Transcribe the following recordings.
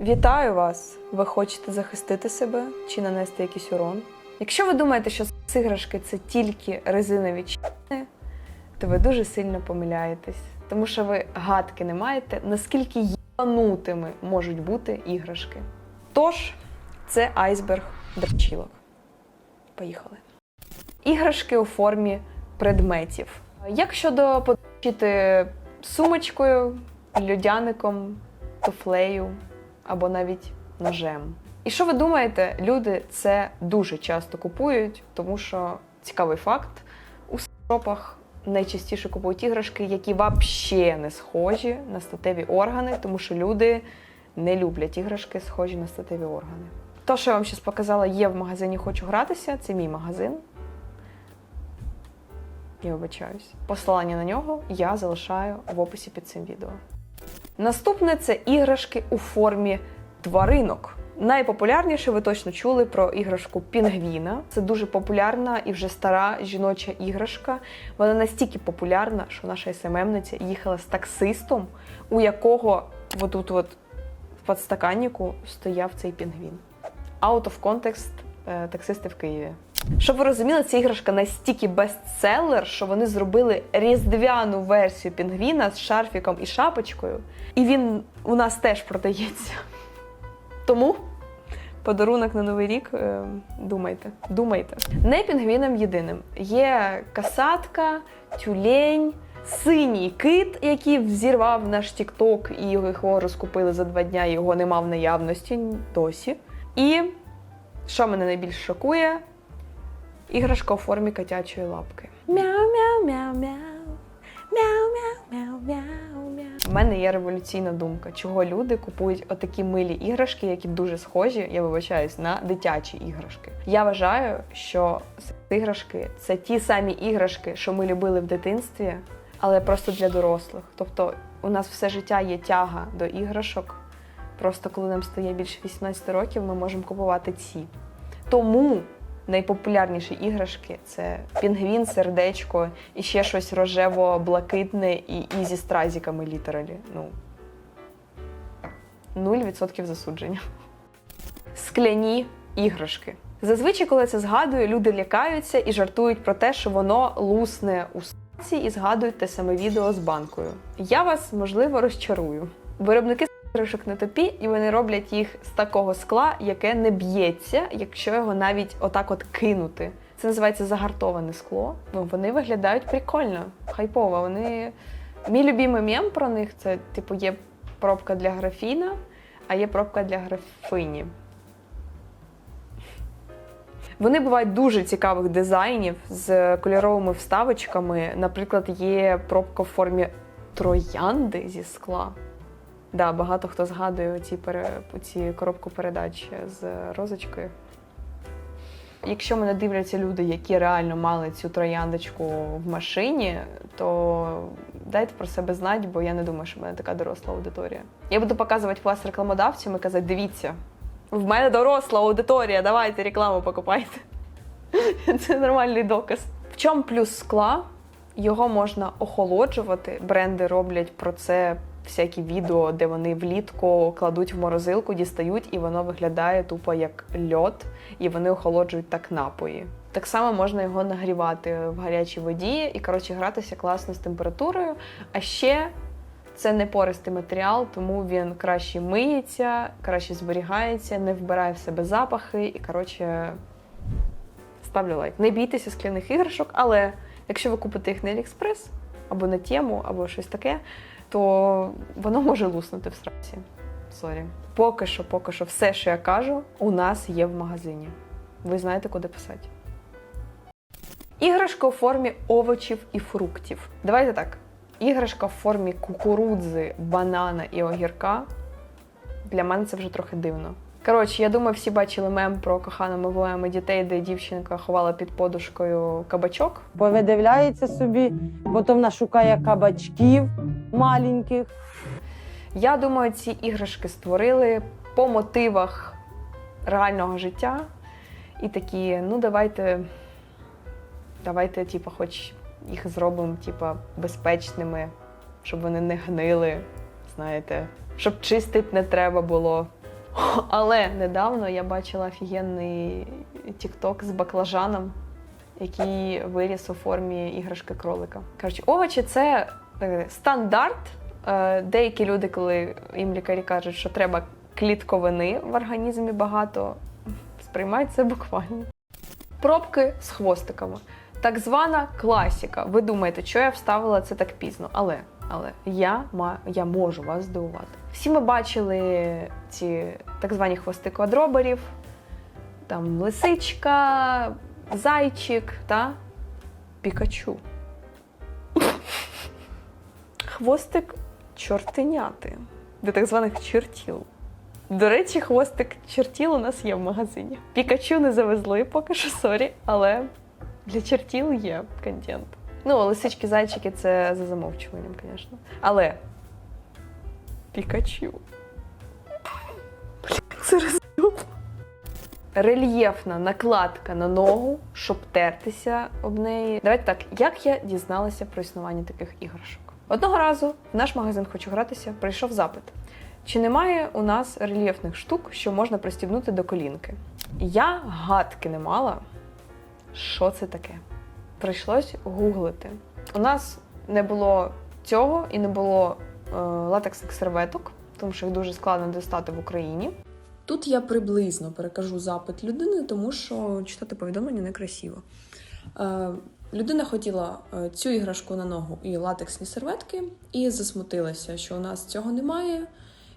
Вітаю вас! Ви хочете захистити себе чи нанести якийсь урон? Якщо ви думаєте, що іграшки це тільки резинові чини, то ви дуже сильно помиляєтесь, тому що ви гадки не маєте, наскільки єбанутими можуть бути іграшки. Тож, це айсберг дрочілок. Поїхали. Іграшки у формі предметів. Як щодо подрочити сумочкою, льодяником, туфлею або навіть ножем. І що ви думаєте, люди це дуже часто купують, тому що цікавий факт: у шопах найчастіше купують іграшки, які взагалі не схожі на статеві органи, тому що люди не люблять іграшки, схожі на статеві органи. То, що я вам зараз показала, є в магазині Хочу гратися, це мій магазин. Я вибачаюсь. Посилання на нього я залишаю в описі під цим відео. Наступне це іграшки у формі тваринок. Найпопулярніше ви точно чули про іграшку Пінгвіна. Це дуже популярна і вже стара жіноча іграшка. Вона настільки популярна, що наша СММниця їхала з таксистом, у якого отут от в подстаканнику стояв цей пінгвін. Out of context е, таксисти в Києві. Щоб ви розуміли, ця іграшка настільки бестселер, що вони зробили різдвяну версію пінгвіна з шарфіком і шапочкою, і він у нас теж продається. Тому подарунок на новий рік. е, Думайте, думайте. Не пінгвіном єдиним. Є касатка, тюлень, синій кит, який взірвав наш Тікток, і його розкупили за два дня, його нема в наявності досі. І що мене найбільше шокує? Іграшка у формі котячої лапки. Мяу-мяу-мяу-мяу. У мене є революційна думка, чого люди купують отакі милі іграшки, які дуже схожі, я вибачаюсь, на дитячі іграшки. Я вважаю, що іграшки це ті самі іграшки, що ми любили в дитинстві, але просто для дорослих. Тобто у нас все життя є тяга до іграшок. Просто коли нам стає більше 18 років, ми можемо купувати ці. Тому найпопулярніші іграшки це пінгвін, сердечко і ще щось рожево-блакитне і, і зі стразіками літералі. Ну, 0% засудження. Скляні іграшки. Зазвичай, коли це згадую, люди лякаються і жартують про те, що воно лусне у с**ці і згадують те саме відео з банкою. Я вас, можливо, розчарую. Виробники іграшок не тупі, і вони роблять їх з такого скла, яке не б'ється, якщо його навіть отак от кинути. Це називається загартоване скло. Ну, вони виглядають прикольно, хайпово. Вони... Мій любимий мем про них це, типу, є пробка для графіна, а є пробка для графині. Вони бувають дуже цікавих дизайнів з кольоровими вставочками. Наприклад, є пробка в формі троянди зі скла. Да, багато хто згадує ці, пере... ці коробку передач з розочкою. Якщо мене дивляться люди, які реально мали цю трояндочку в машині, то дайте про себе знати, бо я не думаю, що в мене така доросла аудиторія. Я буду показувати клас рекламодавцям і казати: дивіться, в мене доросла аудиторія, давайте рекламу покупайте. Це нормальний доказ. В чому плюс скла? Його можна охолоджувати. Бренди роблять про це всякі відео, де вони влітку кладуть в морозилку, дістають, і воно виглядає тупо як льод, і вони охолоджують так напої. Так само можна його нагрівати в гарячій воді і коротше гратися класно з температурою. А ще це не пористий матеріал, тому він краще миється, краще зберігається, не вбирає в себе запахи і коротше ставлю лайк. Не бійтеся скляних іграшок, але якщо ви купите їх на Aliexpress або на тему, або щось таке, то воно може луснути в сраці. Сорі. Поки що, поки що, все, що я кажу, у нас є в магазині. Ви знаєте, куди писати. Іграшка у формі овочів і фруктів. Давайте так. Іграшка в формі кукурудзи, банана і огірка. Для мене це вже трохи дивно. Коротше, я думаю, всі бачили мем про кохану ми воюємо дітей, де дівчинка ховала під подушкою кабачок. повидивляється собі, потім вона шукає кабачків маленьких. Я думаю, ці іграшки створили по мотивах реального життя. І такі, ну давайте, давайте, типу, хоч їх зробимо, типу, безпечними, щоб вони не гнили, знаєте, щоб чистити не треба було. Але недавно я бачила офігенний тікток з баклажаном, який виріс у формі іграшки кролика. Коротше, овочі це е, стандарт. Е, Деякі люди, коли їм лікарі кажуть, що треба клітковини в організмі багато, сприймають це буквально. Пробки з хвостиками. Так звана класіка. Ви думаєте, що я вставила це так пізно? Але, але я, я можу вас здивувати. Всі ми бачили ці так звані хвости квадроберів, там лисичка, зайчик та пікачу. Хвостик чортеняти, для так званих чертіл. До речі, хвостик чертіл у нас є в магазині. Пікачу не завезли поки що, сорі, але для чертіл є контент. Ну, лисички, зайчики це за замовчуванням, звісно. Але Пікачу. Це роздюб. Рельєфна накладка на ногу, щоб тертися об неї. Давайте так, як я дізналася про існування таких іграшок? Одного разу в наш магазин хочу гратися, прийшов запит. Чи немає у нас рельєфних штук, що можна пристібнути до колінки? Я гадки не мала, що це таке. Прийшлось гуглити. У нас не було цього і не було е, латексних серветок, тому що їх дуже складно достати в Україні. Тут я приблизно перекажу запит людини, тому що читати повідомлення некрасиво. Е, людина хотіла е, цю іграшку на ногу і латексні серветки, і засмутилася, що у нас цього немає.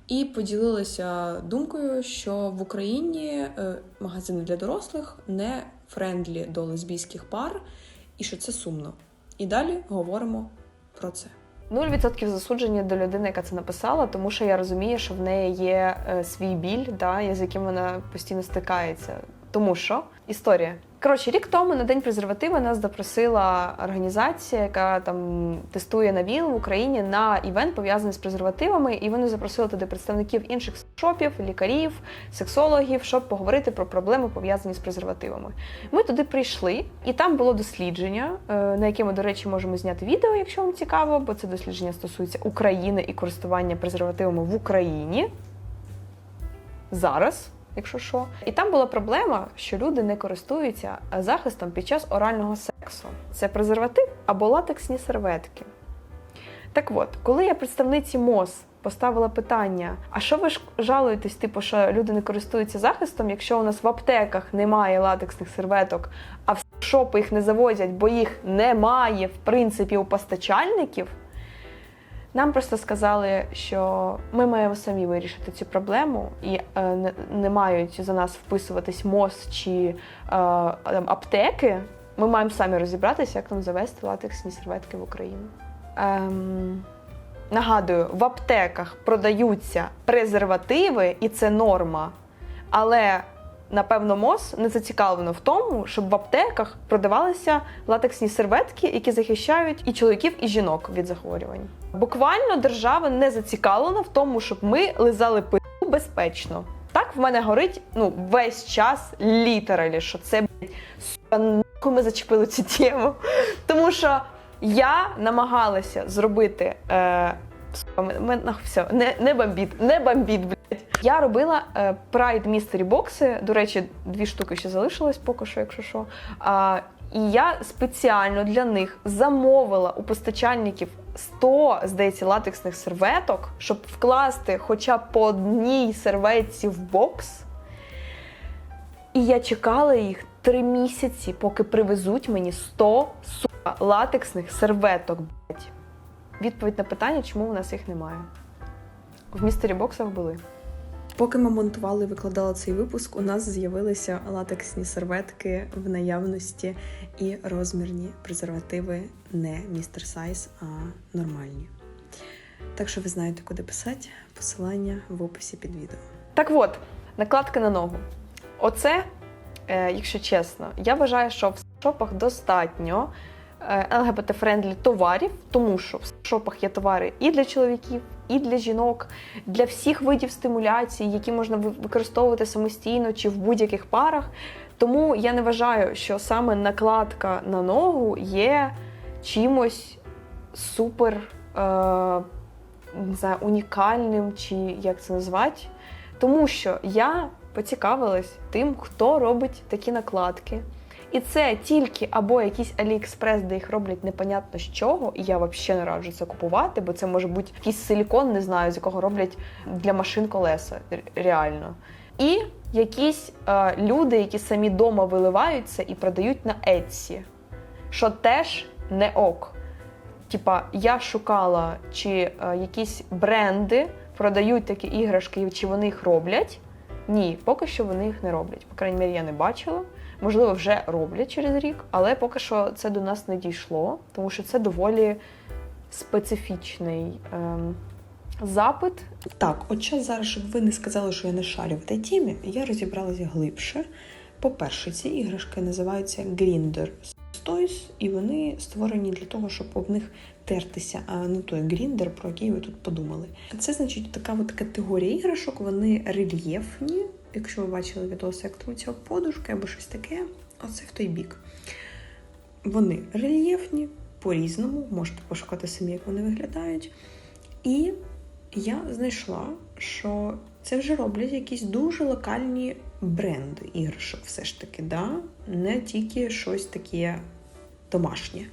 І поділилася думкою, що в Україні е, магазини для дорослих не френдлі до лесбійських пар, і що це сумно. І далі говоримо про це. 0% засудження до людини, яка це написала, тому що я розумію, що в неї є е, свій біль, да, з яким вона постійно стикається. Тому що історія. Коротше, рік тому на день презерватива нас запросила організація, яка там тестує на ВІЛ в Україні на івент пов'язаний з презервативами, і вони запросили туди представників інших шопів, лікарів, сексологів, щоб поговорити про проблеми пов'язані з презервативами. Ми туди прийшли, і там було дослідження, е, на яке ми, до речі, можемо зняти відео, якщо вам цікаво, бо це дослідження стосується України і користування презервативами в Україні зараз, якщо що. І там була проблема, що люди не користуються захистом під час орального сексу. Це презерватив або латексні серветки. Так от, коли я представниці МОЗ поставила питання: а що ви ж жалуєтесь, типу, що люди не користуються захистом, якщо у нас в аптеках немає латексних серветок, а в шопи їх не завозять, бо їх немає в принципі у постачальників? Нам просто сказали, що ми маємо самі вирішити цю проблему, і е, не, не мають за нас вписуватись МОЗ чи е, там, аптеки. Ми маємо самі розібратися, як нам завести латексні серветки в Україну. Ем, нагадую, в аптеках продаються презервативи, і це норма. Але напевно, МОЗ не зацікавлено в тому, щоб в аптеках продавалися латексні серветки, які захищають і чоловіків, і жінок від захворювань. Буквально держава не зацікавлена в тому, щоб ми лизали пи***у безпечно. Так в мене горить ну весь час літералі, що це блядь, ми зачепили цю тему. Тому що я намагалася зробити. Е, сука, все, не, не бомбіт, не бомбіт, блядь. Я робила е, Pride Mystery бокси. До речі, дві штуки ще залишилось поки що, якщо що. А, і я спеціально для них замовила у постачальників 100, здається, латексних серветок, щоб вкласти хоча б по одній серветці в бокс. І я чекала їх три місяці, поки привезуть мені 100 сука, латексних серветок. Відповідь на питання, чому у нас їх немає. В містері боксах були. Поки ми монтували і викладали цей випуск, у нас з'явилися латексні серветки в наявності і розмірні презервативи не містер сайз, а нормальні. Так що ви знаєте, куди писати. Посилання в описі під відео. Так от, накладка на ногу. Оце, е, якщо чесно, я вважаю, що в шопах достатньо ЛГБТ-френдлі товарів, тому що в шопах є товари і для чоловіків, і для жінок, для всіх видів стимуляцій, які можна використовувати самостійно чи в будь-яких парах. Тому я не вважаю, що саме накладка на ногу є чимось супер е, не знаю, унікальним, чи як це назвати. Тому що я поцікавилась тим, хто робить такі накладки. І це тільки або якийсь Аліекспрес, де їх роблять непонятно з чого, і я взагалі не раджу це купувати, бо це може бути якийсь силікон, не знаю, з якого роблять для машин колеса. Реально. І якісь е, люди, які самі дома виливаються і продають на Etsy, що теж не ок. Типа, я шукала, чи е, якісь бренди продають такі іграшки, чи вони їх роблять. Ні, поки що вони їх не роблять. По крайній мірі, я не бачила. Можливо, вже роблять через рік, але поки що це до нас не дійшло, тому що це доволі специфічний ем, запит. Так, от час зараз, щоб ви не сказали, що я не шарю в тій темі, я розібралася глибше. По-перше, ці іграшки називаються Grinder Toys, і вони створені для того, щоб об них тертися, а не той гріндер, про який ви тут подумали. Це значить така от категорія іграшок, вони рельєфні. Якщо ви бачили відоси, як труться подушки або щось таке, оце в той бік. Вони рельєфні по-різному, можете пошукати самі, як вони виглядають. І я знайшла, що це вже роблять якісь дуже локальні бренди іграшок, все ж таки, да? не тільки щось таке домашнє.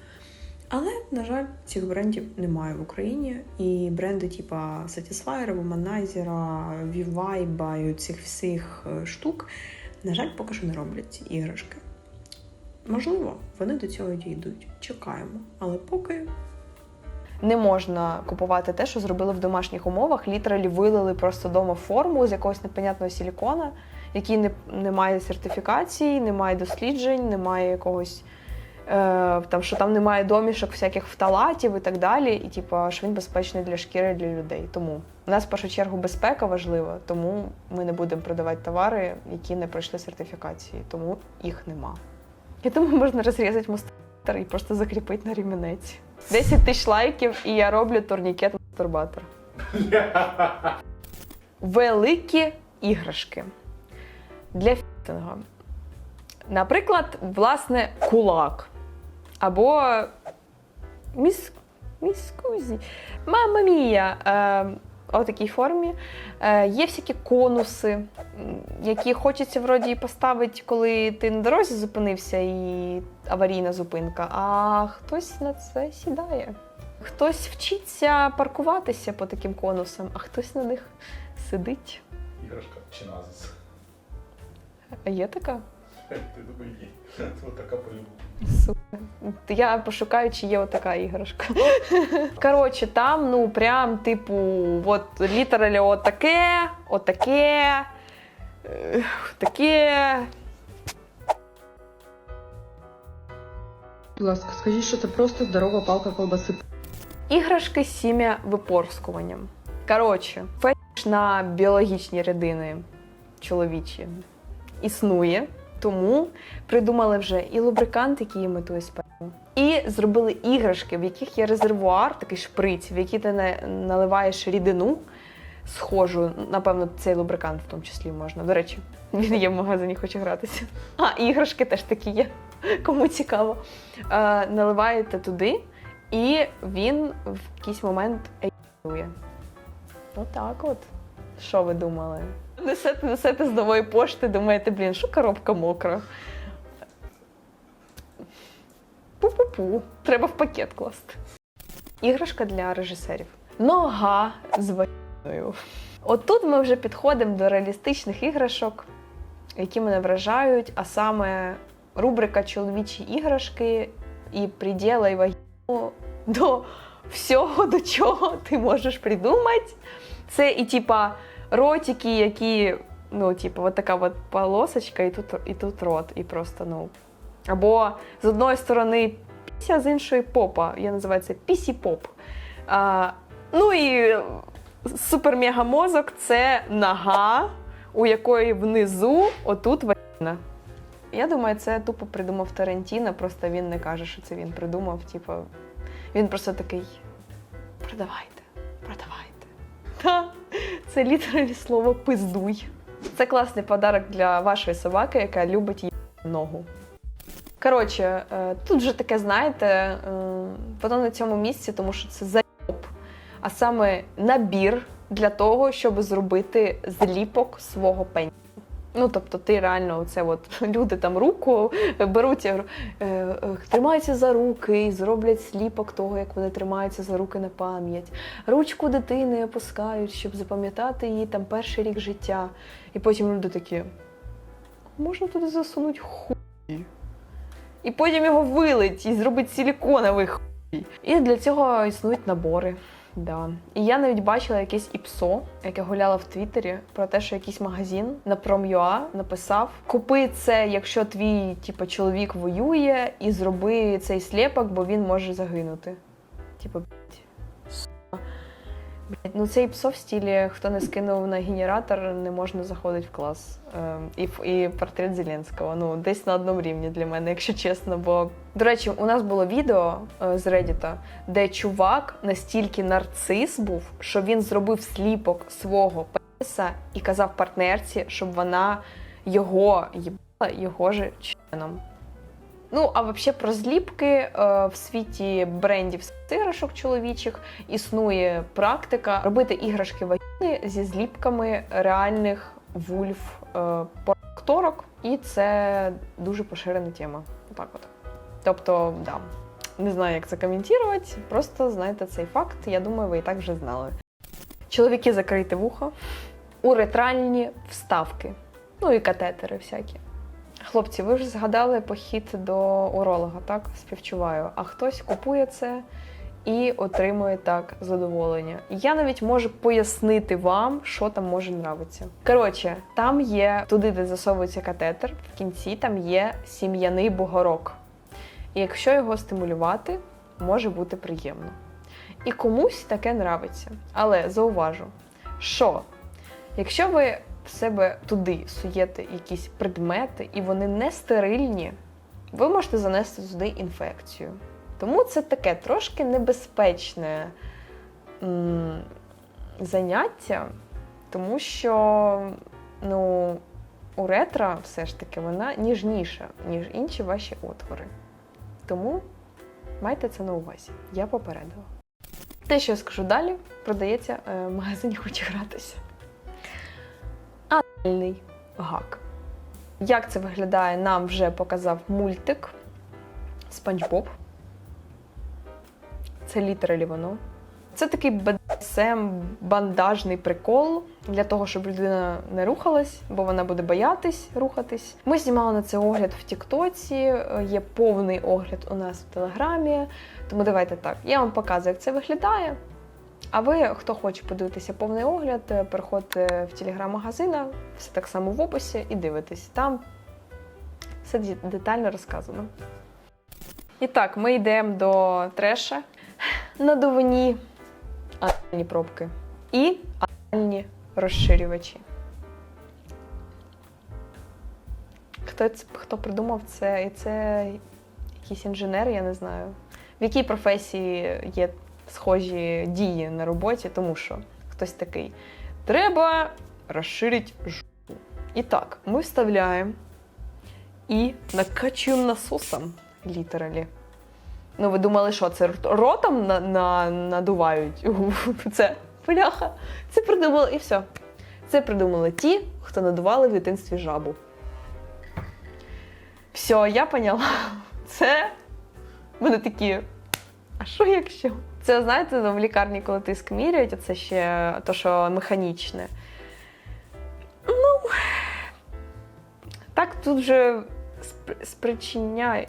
Але, на жаль, цих брендів немає в Україні. І бренди, типу Satisfyer, Womanizer, Vivibe цих всіх е, штук, на жаль, поки що не роблять ці іграшки. Можливо, вони до цього дійдуть. Чекаємо. Але поки Не можна купувати те, що зробили в домашніх умовах. Літералі вилили просто дома форму з якогось непонятного силікона, який не, не має сертифікації, не має досліджень, немає якогось. Е, там, що там немає домішок, всяких фталатів і так далі, і типу, що він безпечний для шкіри для людей. Тому у нас в першу чергу безпека важлива, тому ми не будемо продавати товари, які не пройшли сертифікації, тому їх нема. Я думаю, можна розрізати мастер і просто закріпити на ремінець. 10 тисяч лайків, і я роблю турнікет мастурбатор. Великі іграшки для фітингу. Наприклад, власне, кулак. Або міс... міскузі. Мама мія. Е, у такій формі. Е, є всякі конуси, які хочеться вроді поставити, коли ти на дорозі зупинився і аварійна зупинка, а хтось на це сідає. Хтось вчиться паркуватися по таким конусам, а хтось на них сидить. Іграшка чи назис. Є така? Ти думаю, є. Ось така по-любому. Я пошукаю, чи є отака іграшка. Коротше, там, ну, прям, типу, от літералі отаке, отаке, таке. Будь ласка, скажіть, що це просто здорова палка колбаси. Іграшки з сім'я випорскуванням. Коротше, фетиш на біологічні рідини чоловічі існує, тому придумали вже і лубрикант, який імітує сперму, і зробили іграшки, в яких є резервуар, такий шприць, в який ти наливаєш рідину. Схожу, напевно, цей лубрикант в тому числі можна. До речі, він є в магазині, хоче гратися. А, іграшки теж такі є, кому цікаво. Е, наливаєте туди, і він в якийсь момент ейкує. Отак от. Що ви думали? Несете, несете з нової пошти, думаєте, блін, що коробка мокра. Пу-пу-пу. Треба в пакет класти. Іграшка для режисерів. Нога з вагіною. Отут ми вже підходимо до реалістичних іграшок, які мене вражають, а саме рубрика чоловічі іграшки і приділа і вагіну до всього, до чого ти можеш придумати. Це і типа ротики, які, ну, типу, от така от полосочка, і тут, і тут рот, і просто, ну. Або з одної сторони піся, з іншої попа. Я називаю це пісі-поп. Ну і супер-мега-мозок це нога, у якої внизу отут вагіна. Я думаю, це тупо придумав Тарантіно, просто він не каже, що це він придумав. Типу, він просто такий: продавайте, продавайте. Та, це літералі слово пиздуй. Це класний подарок для вашої собаки, яка любить її ногу. Коротше, е, тут вже таке, знаєте, е, воно на цьому місці, тому що це заліп, а саме набір для того, щоб зробити зліпок свого пенісу. Ну, тобто, ти реально, це от люди там руку беруть, я е, е, тримаються за руки і зроблять сліпок того, як вони тримаються за руки на пам'ять. Ручку дитини опускають, щоб запам'ятати її там перший рік життя. І потім люди такі. Можна туди засунути хуй. І потім його вилить і зробить силіконовий хуй. І для цього існують набори. Да. І я навіть бачила якесь іпсо, яке гуляло в Твіттері, про те, що якийсь магазин на Prom.ua написав: Купи це, якщо твій типу, чоловік воює, і зроби цей сліпок, бо він може загинути. Типу, ну цей іпсо в стілі, хто не скинув на генератор, не можна заходити в клас. Ем, і, і портрет Зеленського. Ну, десь на одному рівні для мене, якщо чесно. Бо, до речі, у нас було відео е, з Reddit, де чувак настільки нарцис був, що він зробив сліпок свого песа і казав партнерці, щоб вона його їбала його же членом. Ну, а взагалі про зліпки е, в світі брендів з чоловічих існує практика робити іграшки вагіни зі зліпками реальних вульф е, і це дуже поширена тема. Так от. Тобто, да. Не знаю, як це коментувати, просто знайте цей факт. Я думаю, ви і так вже знали. Чоловіки закрийте вухо, уретральні вставки, ну і катетери всякі. Хлопці, ви вже згадали похід до уролога, так? Співчуваю. А хтось купує це і отримує так задоволення. Я навіть можу пояснити вам, що там може нравитися. Коротше, там є туди, де засовується катетер, в кінці там є сім'яний бугорок. І якщо його стимулювати, може бути приємно. І комусь таке нравиться. Але зауважу, що якщо ви в себе туди суєте якісь предмети, і вони не стерильні, ви можете занести туди інфекцію. Тому це таке трошки небезпечне м, заняття, тому що ну, уретра все ж таки вона ніжніша, ніж інші ваші отвори. Тому майте це на увазі. Я попередила. Те, що я скажу далі, продається е, в магазині Хочу гратися. Гак. Як це виглядає, нам вже показав мультик Спанч Боб. Це літералі воно. Це такий BDSM, бандажний прикол для того, щоб людина не рухалась, бо вона буде боятись рухатись. Ми знімали на це огляд в Тіктоці, е, є повний огляд у нас в Телеграмі. Тому давайте так. Я вам показую, як це виглядає. А ви, хто хоче подивитися повний огляд, е, переходьте в телеграм-магазина, все так само в описі і дивитесь. Там все детально розказано. І так, ми йдемо до треша. Надувні анальні пробки і анальні розширювачі. Хто, хто придумав це? І це якийсь інженер, я не знаю. В якій професії є схожі дії на роботі, тому що хтось такий. Треба розширити жопу. І так, ми вставляємо і накачуємо насосом, літералі. Ну, ви думали, що це ротом на, на, надувають? Це бляха. Це придумали і все. Це придумали ті, хто надували в дитинстві жабу. Все, я поняла. Це вони такі. А що якщо? Це знаєте, ну, в лікарні, коли тиск міряють, це ще то, що механічне. Ну, так тут же спричиняють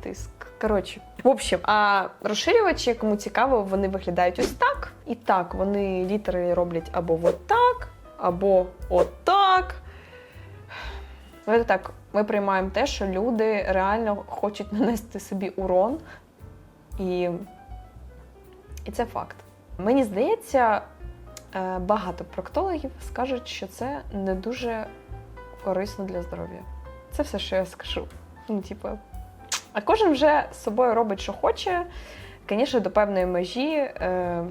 тиск. Коротше, в общем, а розширювачі, кому цікаво, вони виглядають ось так. І так, вони літери роблять або от так, або отак. Давайте так, ми приймаємо те, що люди реально хочуть нанести собі урон. І, і це факт. Мені здається, е, багато проктологів скажуть, що це не дуже корисно для здоров'я. Це все, що я скажу. Ну, типу, а кожен вже з собою робить, що хоче. Звісно, до певної межі, е,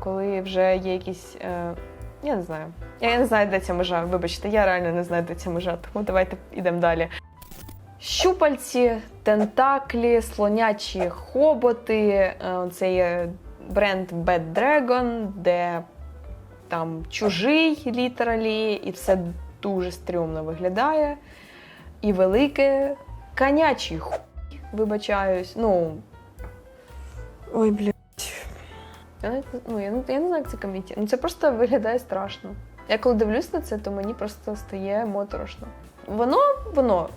коли вже є якісь. Е, я не знаю. Я не знаю, де ця межа. Вибачте, я реально не знаю, де ця межа, тому давайте йдемо далі. Щупальці, тентаклі, слонячі хоботи. Це є бренд Bad Dragon, де там чужий літералі, і все дуже стрьомно виглядає. І велике конячий хуй, вибачаюсь. Ну. Ой, блядь. Я, навіть ну, я, я не знаю, як це комітет. Ну це просто виглядає страшно. Я коли дивлюсь на це, то мені просто стає моторошно. Воно, воно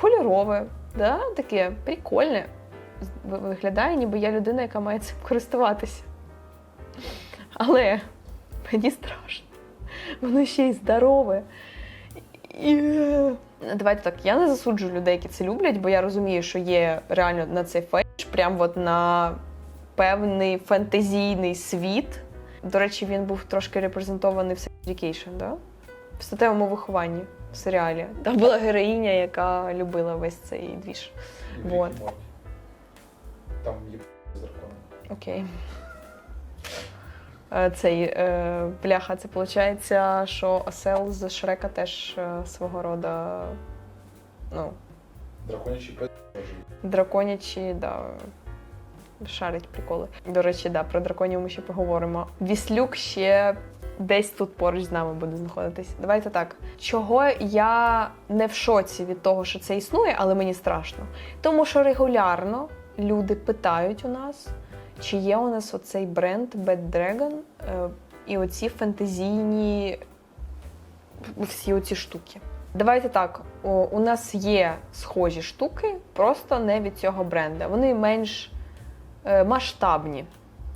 кольорове, да? таке прикольне. Виглядає, ніби я людина, яка має цим користуватися. Але мені страшно. Воно ще й здорове. І... е, Давайте так, я не засуджую людей, які це люблять, бо я розумію, що є реально на цей фейш, прям от на певний фентезійний світ. До речі, він був трошки репрезентований в Education, да? в статевому вихованні в серіалі. Там була героїня, яка любила весь цей двіж. Вот. Там є з драконом. Окей. Е, Цей е, бляха, це виходить, що осел з Шрека теж е, свого роду ну, Драконячий пес драконячі, да, шарить приколи. До речі, да, про драконів ми ще поговоримо. Віслюк ще десь тут поруч з нами буде знаходитись. Давайте так. Чого я не в шоці від того, що це існує, але мені страшно. Тому що регулярно люди питають у нас, чи є у нас оцей бренд Bad Dragon е, і оці фентезійні всі оці штуки. Давайте так, у нас є схожі штуки, просто не від цього бренда. Вони менш е, масштабні,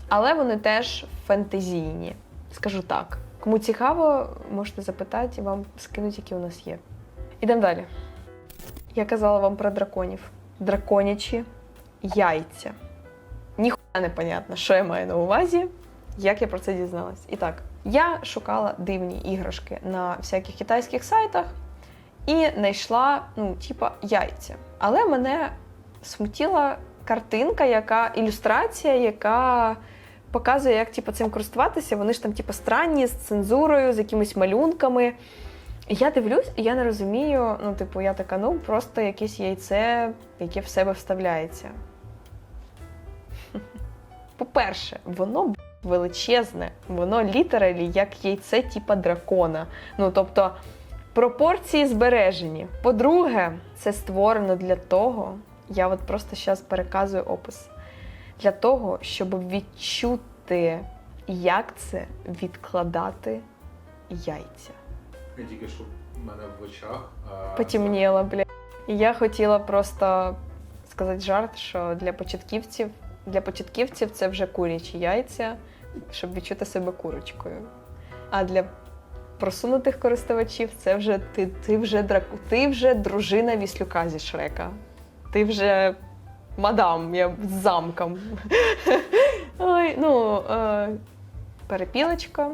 але вони теж фентезійні. Скажу так. Кому цікаво, можете запитати, і вам скинуть, які у нас є. Ідемо далі. Я казала вам про драконів. Драконячі яйця. Ніхуя не понятно, що я маю на увазі, як я про це дізналась. І так, я шукала дивні іграшки на всяких китайських сайтах і знайшла, ну, типа, яйця. Але мене смутіла картинка, яка ілюстрація, яка показує, як типу, цим користуватися. Вони ж там, типу, странні, з цензурою, з якимись малюнками. Я дивлюсь, і я не розумію. Ну, типу, я така, ну, просто якесь яйце, яке в себе вставляється. По-перше, воно величезне, воно літералі як яйце, типа дракона. Ну, тобто, пропорції збережені. По-друге, це створено для того, я от просто зараз переказую опис. Для того, щоб відчути, як це відкладати яйця. Я тільки що в мене в очах. а, Потемніло, бля. І я хотіла просто сказати жарт, що для початківців, для початківців це вже курячі яйця, щоб відчути себе курочкою. А для просунутих користувачів це вже ти, ти вже драку, ти вже дружина віслюка зі Шрека. Ти вже мадам, я з замком. Ой, ну, е, перепілочка,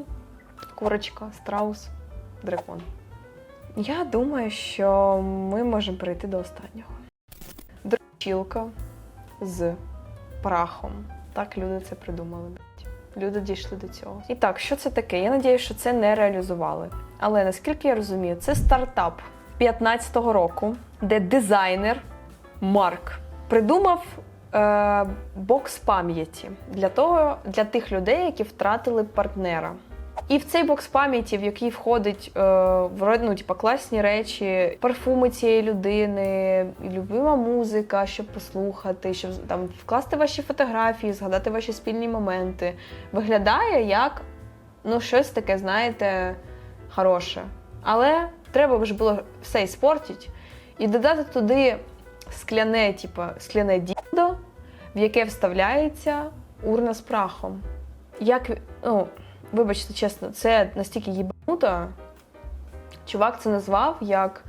курочка, страус, дракон. Я думаю, що ми можемо перейти до останнього. Дрочілка з прахом. Так люди це придумали. Люди дійшли до цього. І так, що це таке? Я надію, що це не реалізували. Але наскільки я розумію, це стартап 15-го року, де дизайнер Марк придумав е, бокс пам'яті для того, для тих людей, які втратили партнера. І в цей бокс пам'яті, в який входить е, ну, типа, класні речі, парфуми цієї людини, любима музика, щоб послухати, щоб там вкласти ваші фотографії, згадати ваші спільні моменти. Виглядає як ну, щось таке, знаєте, хороше. Але треба ж було все іспортити і додати туди скляне, типа, скляне дідо, в яке вставляється урна з прахом. Як, ну, вибачте, чесно, це настільки їбануто. Чувак це назвав як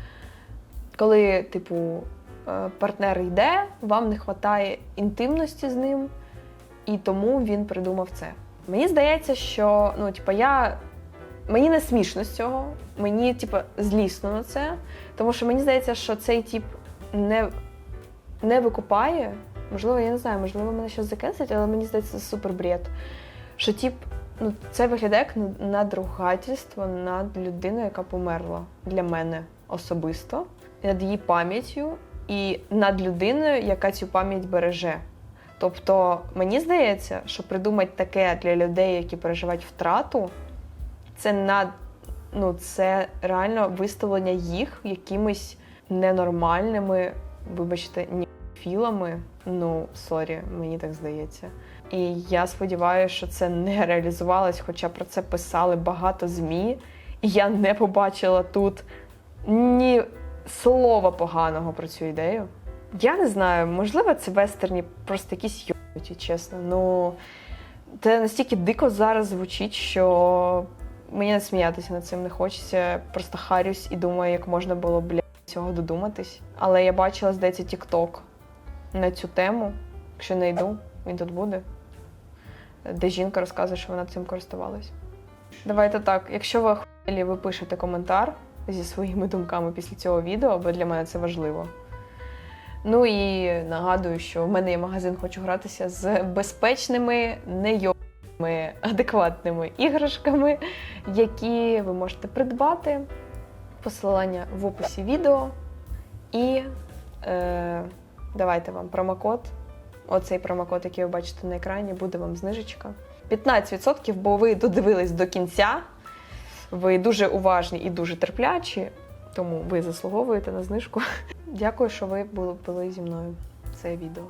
коли, типу, е, партнер йде, вам не вистачає інтимності з ним, і тому він придумав це. Мені здається, що ну, типу, я. Мені не смішно з цього, мені, типу, злісно на це, тому що мені здається, що цей тип не, не викупає. Можливо, я не знаю, можливо, мене щось закенсить, але мені здається, це супер бред. Що тип, ну, це виглядає як надругательство над людиною, яка померла для мене особисто, над її пам'яттю і над людиною, яка цю пам'ять береже. Тобто, мені здається, що придумати таке для людей, які переживають втрату, це на ну, це реально виставлення їх якимись ненормальними, вибачте, ніфілами. Ну, сорі, мені так здається. І я сподіваюся, що це не реалізувалось, хоча про це писали багато ЗМІ, і я не побачила тут ні слова поганого про цю ідею. Я не знаю, можливо, це вестерні просто якісь йоті, чесно. Ну це настільки дико зараз звучить, що мені не сміятися над цим не хочеться. Просто харюсь і думаю, як можна було бля, цього додуматись. Але я бачила, здається, TikTok на цю тему. Якщо не йду, він тут буде. Де жінка розказує, що вона цим користувалась. Давайте так, якщо ви охуєлі, ви пишете коментар зі своїми думками після цього відео, бо для мене це важливо. Ну і нагадую, що в мене є магазин Хочу гратися з безпечними, нейобними, адекватними іграшками, які ви можете придбати. Посилання в описі відео. І е, давайте вам промокод. Оцей промокод, який ви бачите на екрані, буде вам знижечка. 15%, бо ви додивились до кінця. Ви дуже уважні і дуже терплячі, тому ви заслуговуєте на знижку. Дякую, що ви були, зі мною це відео.